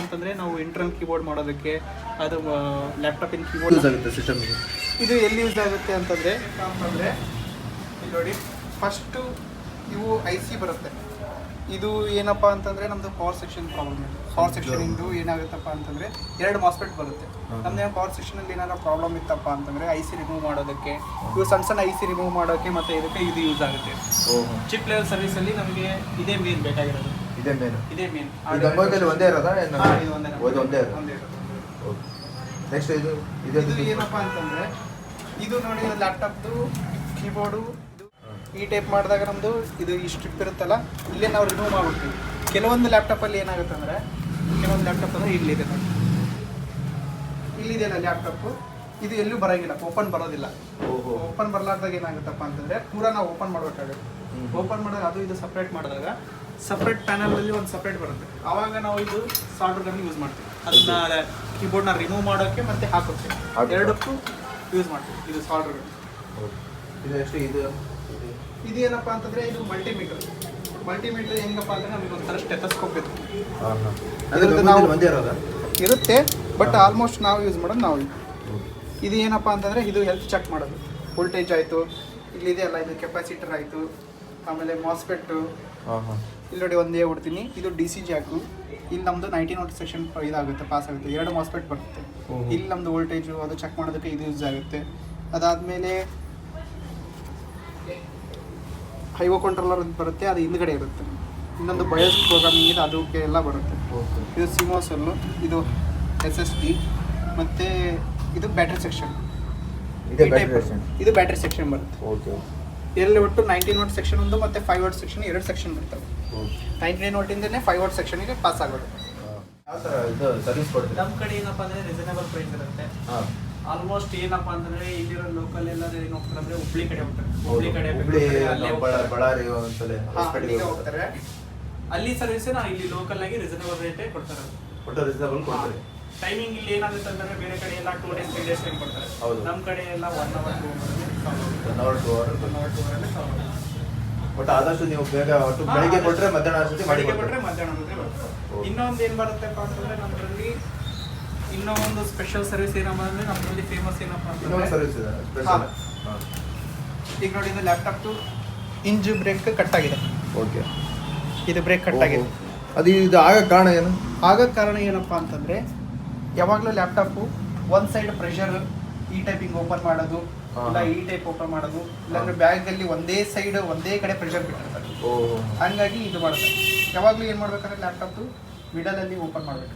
ಅಂತಂದ್ರೆ ನಾವು internal keyboard ಮಾಡೋದಕ್ಕೆ ಅದು ಲ್ಯಾಪ್ಟಾಪಿನ ಇನ್ ಕೀಬೋರ್ಡ್ ಆಗುತ್ತೆ ಸಿಸ್ಟಮ್ ಇದು ಎಲ್ಲಿ ಯೂಸ್ ಆಗುತ್ತೆ ಅಂತಂದ್ರೆ ಅಂತಂದ್ರೆ ನೋಡಿ ಫಸ್ಟು ಇವು ಐ ಸಿ ಬರುತ್ತೆ. ಇದು ಏನಪ್ಪ ಅಂತಂದ್ರೆ ನಮ್ದು ಪವರ್ ಸೆಕ್ಷನ್ ಪ್ರಾಬ್ಲಮ್ ಇದೆ ಪವರ್ ಸೆಕ್ಷನ್ ಇಂದು ಏನಾಗುತ್ತಪ್ಪ ಅಂತಂದ್ರೆ ಎರಡು ಮಾಸ್ಪೆಟ್ ಬರುತ್ತೆ. ನಮ್ದು ಪವರ್ ಸೆಕ್ಷನ್ ಅಲ್ಲಿ ಏನಾದ್ರು ಪ್ರಾಬ್ಲಮ್ ಇತ್ತಪ್ಪ ಅಂತಂದ್ರೆ ಐ ಸಿ ರಿಮೂವ್ ಮಾಡೋದಕ್ಕೆ ಇವು ಸಣ್ಣ ಸಣ್ಣ ಐ ಸಿ ರಿಮೂವ್ ಮಾಡೋಕ್ಕೆ ಮತ್ತೆ ಇದಕ್ಕೆ ಇದು ಯೂಸ್ ಆಗುತ್ತೆ. ಚಿಪ್ ಲೆವೆಲ್ ಸರ್ವಿಸ್ ಅಲ್ಲಿ ನಮಗೆ ಇದೇ ಮೇನ್ ಬೇಕಾಗಿರೋದು. ಇದೇ ಮೇನು ಇದೇ ಮೇನ್ ಈ ಗಂಗೋತ್ರಿಯಲ್ಲಿ ಒಂದೇ ಇರೋದಾ ಏನು? ಹಾ, ಇದು ಒಂದೇ ಇದು ಒಂದೇ ಇರೋದು. ಒಂದೇ ಇರೋದು. ನೆಕ್ಸ್ಟ್ ಇದು ಇದೇ ಇದು ಏನಪ್ಪಾ ಅಂತಂದ್ರೆ ಇದು ನೋಡಿ ಲ್ಯಾಪ್ಟಾಪ್ದು ಕೀಬೋರ್ಡು ಈ ಟೈಪ್ ಮಾಡಿದಾಗ ನಮ್ದು ಇದು ಈ ಸ್ಟ್ರಿಪ್ ಇರುತ್ತಲ್ಲ ಇಲ್ಲೇ ನಾವು ರಿಮೂವ್ ಮಾಡ್ಬಿಡ್ತೀವಿ. ಕೆಲವೊಂದು ಲ್ಯಾಪ್ಟಾಪಲ್ಲಿ ಏನಾಗುತ್ತೆ ಅಂದರೆ ಕೆಲವೊಂದು ಲ್ಯಾಪ್ಟಾಪ್ ಅಂದರೆ ಇಲ್ಲಿದೆ ನೋಡಿ. ಇಲ್ಲಿದೆಯಲ್ಲ ಲ್ಯಾಪ್ಟಾಪು ಇದು ಎಲ್ಲೂ ಬರೋಂಗಿಲ್ಲ ಓಪನ್ ಬರೋದಿಲ್ಲ. ಓಹೋ. ಓಪನ್ ಬರಲಾರ್ದಾಗ ಏನಾಗುತ್ತಪ್ಪ ಅಂತಂದರೆ ಪೂರಾ ನಾವು ಓಪನ್ ಮಾಡ್ಬೇಕಾಗುತ್ತೆ. ಹ್ಮ್. ಓಪನ್ ಮಾಡಿದಾಗ ಅದು ಇದು ಸಪ್ರೇಟ್ ಮಾಡಿದಾಗ ಸಪ್ರೇಟ್ ಪ್ಯಾನಲಲ್ಲಿ ಒಂದು ಸಪ್ರೇಟ್ ಬರುತ್ತೆ. ಆವಾಗ ನಾವು ಇದು ಸಾಲ್ಡರ್ ಗನ್ ಯೂಸ್ ಮಾಡ್ತೀವಿ. ಅದನ್ನ ಕೀಬೋರ್ಡ್ನ ರಿಮೂವ್ ಮಾಡೋಕ್ಕೆ ಮತ್ತೆ ಹಾಕೋಕ್ಕೆ. ಎರಡಕ್ಕೂ ಯೂಸ್ ಮಾಡ್ತೀವಿ ಇದು ಸಾಲ್ಡರ್ ಗನ್ ಓಕೆ. ಇದು ಎಷ್ಟು ಇದು ಇದು- ಅಂತಂದರೆ ಏನಪ್ಪ ಅಂತಂದ್ರೆ ಇದು ಮಲ್ಟಿಮೀಟರ್ ಮಲ್ಟಿಮೀಟರ್ ಹೆಂಗಪ್ಪ ಅಂದ್ರೆ ನಮಗೆ ಒಂಥರ ಸ್ಟೆಥೋಸ್ಕೋಪ್ ಅಂದ್ರೆ ನಾವು- ಒಂದೇ ಇರೋದು? ಇರುತ್ತೆ ಬಟ್ ಆಲ್ಮೋಸ್ಟ್ ನಾವು ಯೂಸ್ ಮಾಡೋದು ನಾವು ಇದು. ಇದು ಏನಪ್ಪ ಅಂತಂದ್ರೆ ಇದು ಹೆಲ್ತ್ ಚೆಕ್ ಮಾಡೋದು. ವೋಲ್ಟೇಜ್ ಆಯಿತು ಇಲ್ಲಿದೆ ಅಲ್ಲ ಇದು ಕೆಪಾಸಿಟರ್ ಆಯಿತು ಆಮೇಲೆ ಮಾಸ್ಪೆಟ್ಟು ಹಾಂ ಹಾಂ. ಇಲ್ಲಿ ನೋಡಿ ಒಂದೇ ಹೊಡ್ತೀನಿ ಇದು ಡಿ ಸಿ ಜಾಕು ಇಲ್ಲಿ ನಮ್ದು ನೈನ್ಟೀನ್ ವೋಲ್ಟ್ ಸೆಕ್ಷನ್ ಇದಾಗುತ್ತೆ ಪಾಸ್ ಆಗುತ್ತೆ. ಎರಡು ಮಾಸ್ಪೆಟ್ ಬರುತ್ತೆ. ಇಲ್ಲಿ ನಮ್ದು ವೋಲ್ಟೇಜು ಅದು ಚೆಕ್ ಮಾಡೋದಕ್ಕೆ ಇದು ಯೂಸ್ ಆಗುತ್ತೆ. ಅದಾದಮೇಲೆ ಹೈವೋ ಕಂಟ್ರೋಲರ್ ಅಂತ ಬರುತ್ತೆ ಅದು ಹಿಂದ್ಗಡೆ ಇರುತ್ತೆ. ಇನ್ನೊಂದು ಬಯೋಸ್ ಪ್ರೋಗ್ರಾಮಿಂಗ್ ಇದೆ ಅದಕ್ಕೆ ಎಲ್ಲ ಬರುತ್ತೆ ಇದು ಸಿಮೋಸಲ್ಲು ಇದು ಎಸ್ ಎಸ್ ಡಿ ಮತ್ತು ಇದು ಬ್ಯಾಟ್ರಿ ಸೆಕ್ಷನ್ ಇದೇ ಬ್ಯಾಟ್ರಿ ಸೆಕ್ಷನ್ ಇದು ಬ್ಯಾಟ್ರಿ ಸೆಕ್ಷನ್ ಬರುತ್ತೆ. ಓಕೆ ಎಲ್ಲಿ ಒಟ್ಟು ನೈನ್ಟೀನ್ ವಾಟ್ ಸೆಕ್ಷನ್ ಒಂದು ಮತ್ತು ಫೈವ್ ಓಟ್ ಸೆಕ್ಷನ್ ಎರಡು ಸೆಕ್ಷನ್ ಬರ್ತವೆ. ಓಕೆ ನೈನ್ ವೋಲ್ಟಿಂದನೇ ಫೈವ್ ಸೆಕ್ಷನ್ ಸೆಕ್ಷನಿಗೆ ಪಾಸ್ ಆಗೋದು. ಯಾವ ಥರ ಇದು ಸರ್ವಿಸ್ ಕೊಡ್ತೀವಿ ನಮ್ಮ ಕಡೆ ಏನಪ್ಪ ಅಂದ್ರೆ ರೀಸನೇಬಲ್ ಪ್ರೈಸ್ ಇರುತ್ತೆ. ಹಾಂ. ಆಲ್ಮೋಸ್ಟ್ ಏನಪ್ಪ ಅಂದ್ರೆ ಇಲ್ಲಿರೋ ಲೋಕಲ್ ಎಲ್ಲ ಏನ್ ಹೋಗ್ತಾರೆ ಅಂದ್ರೆ ಹುಬ್ಳಿ ಕಡೆ ಹೋಗ್ತಾರೆ. ಹುಬ್ಳಿ ಕಡೆ ಬೆಂಗಳೂರು. ಬಳ್ಳಾರಿ ಒಂದ್ಸಲ ಹೋಗ್ತಾರೆ. ಅಲ್ಲಿ ಸರ್ವಿಸ್ ನಾವು ಇಲ್ಲಿ ಲೋಕಲ್ ಆಗಿ ರೀಸನೇಬಲ್ ರೇಟೇ ಕೊಡ್ತಾರೆ. ಒಟ್ಟು ರಿಸನೇಬಲ್ ಕೊಡ್ತಾರೆ. ಟೈಮಿಂಗ್ ಇಲ್ಲಿ ಏನಾಗುತ್ತೆ ಅಂತಂದ್ರೆ ಬೇರೆ ಕಡೆ ಎಲ್ಲ two days three days time ಕೊಡ್ತಾರೆ. ಹೌದು. ನಮ್ಮ ಕಡೆ ಎಲ್ಲ one hour two one hour two hour one hour two ಅವರಲ್ಲಿ ಒಟ್ಟು ಆದಷ್ಟು ನೀವು ಬೇಗ ಒಟ್ಟು ಬೆಳಿಗ್ಗೆ ಕೊಟ್ಟರೆ ಮಧ್ಯಾಹ್ನ ಅನ್ಸುತ್ತೆ ಮಾಡಿ ಬೆಳಿಗ್ಗೆ ಕೊಟ್ಟರೆ ಮಧ್ಯಾಹ್ನ ಬರುತ್ತೆ ಇನ್ನೊಂದು ಏನು ಬರುತ್ತಪ್ಪ ಅಂತಂದ್ರೆ ನಮ್ಮಲ್ಲಿ ಇನ್ನೂ ಒಂದು ಸ್ಪೆಷಲ್ ಸರ್ವಿಸ್ ಏನಪ್ಪ ಅಂದ್ರೆ ನಮ್ಮಲ್ಲಿ ಫೇಮಸ್ ಏನಪ್ಪ ಇನ್ನೊಂದು ಅಂತಂದ್ರೆ ಸರ್ವಿಸ್ ಇದೆ ಸ್ಪೆಷಲ್. ಈಗ ನೋಡಿ ಇದು ಲ್ಯಾಪ್ಟಾಪ್ದು ಇಂಜ್ ಬ್ರೇಕ್ ಕಟ್ ಆಗಿದೆ ಓಕೆ. ಇದು ಬ್ರೇಕ್ ಕಟ್ ಆಗಿದೆ. ಅದು ಇದು ಆಗ ಕಾರಣ ಏನು? ಆಗ ಕಾರಣ ಏನಪ್ಪ ಅಂತಂದ್ರೆ ಯಾವಾಗಲೂ ಲ್ಯಾಪ್ಟಾಪು ಒಂದು ಸೈಡ್ ಪ್ರೆಷರ್ ಈ ಟೈಪಿಂಗ್ ಓಪನ್ ಮಾಡೋದು. ಇಲ್ಲ ಈ ಟೈಪ್ ಓಪನ್ ಮಾಡೋದು ಇಲ್ಲಾಂದ್ರೆ ಬ್ಯಾಗಲ್ಲಿ ಒಂದೇ ಸೈಡ್ ಒಂದೇ ಕಡೆ ಪ್ರೆಷರ್ ಬಿಟ್ಟಿರ್ತಾರೆ ಹಂಗಾಗಿ ಇದು ಮಾಡ್ತಾರೆ ಯಾವಾಗಲೂ ಏನು ಮಾಡ್ಬೇಕಂದ್ರೆ ಮಿಡಲ್ ಅಲ್ಲಿ ಓಪನ್ ಮಾಡಬೇಕು.